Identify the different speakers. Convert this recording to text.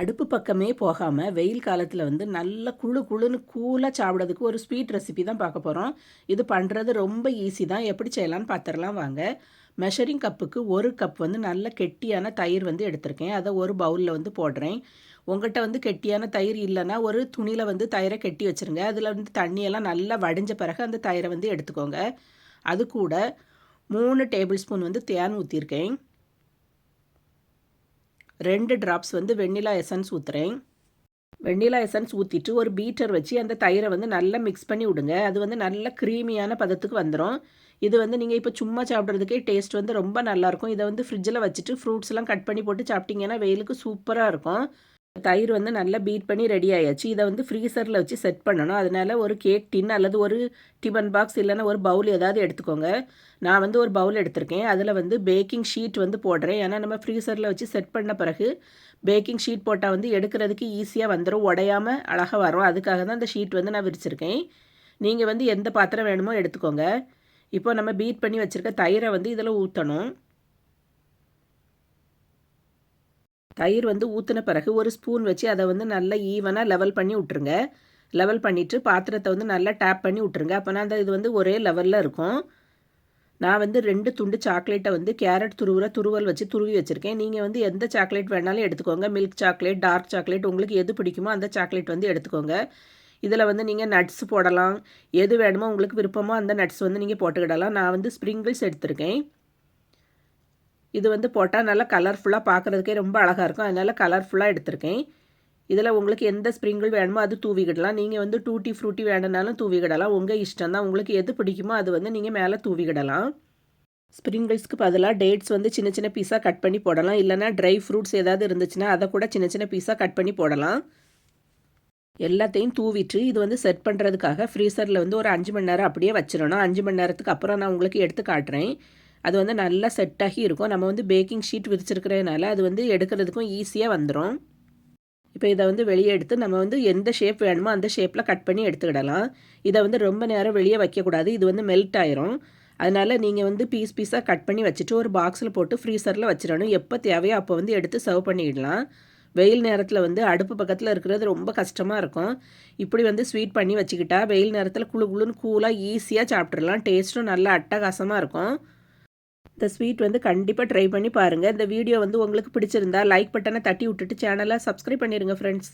Speaker 1: அடுப்பு பக்கமே போகாமல் வெயில் காலத்தில் வந்து நல்ல குழு குழுன்னு கூலாக சாப்பிட்றதுக்கு ஒரு ஸ்வீட் ரெசிபி தான் பார்க்க போகிறோம் இது பண்ணுறது ரொம்ப ஈஸி தான். எப்படி செய்யலான்னு பார்த்துடலாம் வாங்க. மெஷரிங் கப்புக்கு ஒரு கப் வந்து நல்ல கெட்டியான தயிர் வந்து எடுத்திருக்கேன். அதை ஒரு பவுலில் வந்து போடுறேன். உங்கள்கிட்ட வந்து கெட்டியான தயிர் இல்லைன்னா ஒரு துணியில் வந்து தயிரை கெட்டி வச்சுருங்க. அதில் வந்து தண்ணியெல்லாம் நல்லா வடிஞ்ச பிறகு அந்த தயிரை வந்து எடுத்துக்கோங்க. அது கூட மூணு டேபிள் ஸ்பூன் வந்து தேன் ஊற்றிருக்கேன் ரெண்டு ட்ராப்ஸ் வந்து வெண்ணிலா எசன்ஸ் ஊற்றுறேன் வெண்ணிலா எசன்ஸ் ஊற்றிட்டு ஒரு பீட்டர் வச்சு அந்த தயிரை வந்து நல்லா மிக்ஸ் பண்ணி விடுங்க. அது வந்து நல்ல க்ரீமியான பதத்துக்கு வந்துடும் இது வந்து நீங்கள் இப்போ சும்மா சாப்பிட்றதுக்கே டேஸ்ட் வந்து ரொம்ப நல்லாயிருக்கும் இதை வந்து ஃப்ரிட்ஜில் வச்சுட்டு ஃப்ரூட்ஸ்லாம் கட் பண்ணி போட்டு சாப்பிட்டிங்கன்னா வெயிலுக்கு சூப்பராக இருக்கும். தயிர் வந்து நல்லா பீட் பண்ணி ரெடி ஆயாச்சு. இதை வந்து ஃப்ரீசரில் வச்சு செட் பண்ணணும். அதனால் ஒரு கேக் டின் அல்லது ஒரு டிஃபன் பாக்ஸ் இல்லைன்னா ஒரு பவுல் ஏதாவது எடுத்துக்கோங்க. நான் வந்து ஒரு பவுல் எடுத்திருக்கேன். அதில் வந்து பேக்கிங் ஷீட் வந்து போடுறேன். ஏன்னா நம்ம ஃப்ரீசரில் வச்சு செட் பண்ண பிறகு பேக்கிங் ஷீட் போட்டால் வந்து எடுக்கிறதுக்கு ஈஸியாக வந்துடும் உடையாமல் அழகாக வரும். அதுக்காக தான் அந்த ஷீட் வந்து நான் விரிச்சிருக்கேன். நீங்கள் வந்து எந்த பாத்திரம் வேணுமோ எடுத்துக்கோங்க. இப்போ நம்ம பீட் பண்ணி வச்சுருக்க தயிரை வந்து இதில் ஊற்றணும் தயிர் வந்து ஊற்றின பிறகு ஒரு ஸ்பூன் வச்சு அதை வந்து நல்லா ஈவனாக லெவல் பண்ணி விட்ருங்க லெவல் பண்ணிவிட்டு பாத்திரத்தை வந்து நல்லா டேப் பண்ணி விட்ருங்க அப்போனா அந்த இது வந்து ஒரே லெவலில் இருக்கும். நான் வந்து ரெண்டு துண்டு சாக்லேட்டை வந்து கேரட் துருவுற துருவல் வச்சு துருவி வச்சுருக்கேன். நீங்கள் வந்து எந்த சாக்லேட் வேணாலும் எடுத்துக்கோங்க. மில்க் சாக்லேட் டார்க் சாக்லேட் உங்களுக்கு எது பிடிக்குமோ அந்த சாக்லேட் வந்து எடுத்துக்கோங்க. இதில் வந்து நீங்கள் நட்ஸ் போடலாம். எது வேணுமோ உங்களுக்கு விருப்பமோ அந்த நட்ஸ் வந்து நீங்கள் போட்டுக்கிடலாம். நான் வந்து ஸ்ப்ரிங்கிள்ஸ் எடுத்திருக்கேன். இது வந்து போட்டால் நல்லா கலர்ஃபுல்லாக பார்க்குறதுக்கே ரொம்ப அழகாக இருக்கும். அதனால் கலர்ஃபுல்லாக எடுத்திருக்கேன். இதில் உங்களுக்கு எந்த ஸ்ப்ரிங்கிள் வேணுமோ அது தூவிக்கிடலாம். நீங்கள் வந்து டூட்டி ஃப்ரூட்டி வேணுனாலும் தூவிக்கிடலாம். உங்கள் இஷ்டம் தான். உங்களுக்கு எது பிடிக்குமோ அது வந்து நீங்கள் மேலே தூவிக்கிடலாம். ஸ்ப்ரிங்கிள்ஸ்க்கு பதிலாக டேட்ஸ் வந்து சின்ன சின்ன பீஸாக கட் பண்ணி போடலாம். இல்லைனா ட்ரை ஃப்ரூட்ஸ் ஏதாவது இருந்துச்சுன்னா அதை கூட சின்ன சின்ன பீஸாக கட் பண்ணி போடலாம். எல்லாத்தையும் தூவிட்டு இது வந்து செட் பண்ணுறதுக்காக ஃப்ரீசரில் வந்து ஒரு அஞ்சு மணி நேரம் அப்படியே வச்சிடணும். அஞ்சு மணி நேரத்துக்கு அப்புறம் நான் உங்களுக்கு எடுத்து காட்டுறேன். அது வந்து நல்லா செட்டாகி இருக்கும். நம்ம வந்து பேக்கிங் ஷீட் விரிச்சிருக்கிறதுனால அது வந்து எடுக்கிறதுக்கும் ஈஸியாக வந்துடும் இப்போ இதை வந்து வெளியே எடுத்து நம்ம வந்து எந்த ஷேப் வேணுமோ அந்த ஷேப்பில் கட் பண்ணி எடுத்துக்கிடலாம். இதை வந்து ரொம்ப நேரம் வெளியே வைக்கக்கூடாது. இது வந்து மெல்ட் ஆயிரும். அதனால் நீங்கள் வந்து பீஸ் பீஸாக கட் பண்ணி வச்சுட்டு ஒரு பாக்ஸில் போட்டு ஃப்ரீசரில் வச்சிடணும். எப்போ தேவையோ அப்போ வந்து எடுத்து சர்வ் பண்ணிடலாம். வெயில் நேரத்தில் வந்து அடுப்பு பக்கத்தில் இருக்கிறது ரொம்ப கஷ்டமாக இருக்கும். இப்படி வந்து ஸ்வீட் பண்ணி வச்சுக்கிட்டா வெயில் நேரத்தில் குழு குழுன்னு கூலாக ஈஸியாக சாப்பிட்றலாம் டேஸ்ட்டும் நல்லா அட்டகாசமாக இருக்கும். இந்த ஸ்வீட் வந்து கண்டிப்பாக ட்ரை பண்ணி பாருங்கள் இந்த வீடியோ வந்து உங்களுக்கு பிடிச்சிருந்தா லைக் பட்டனை தட்டி விட்டுட்டு சேனலை சப்ஸ்கிரைப் பண்ணிடுங்க ஃப்ரெண்ட்ஸ்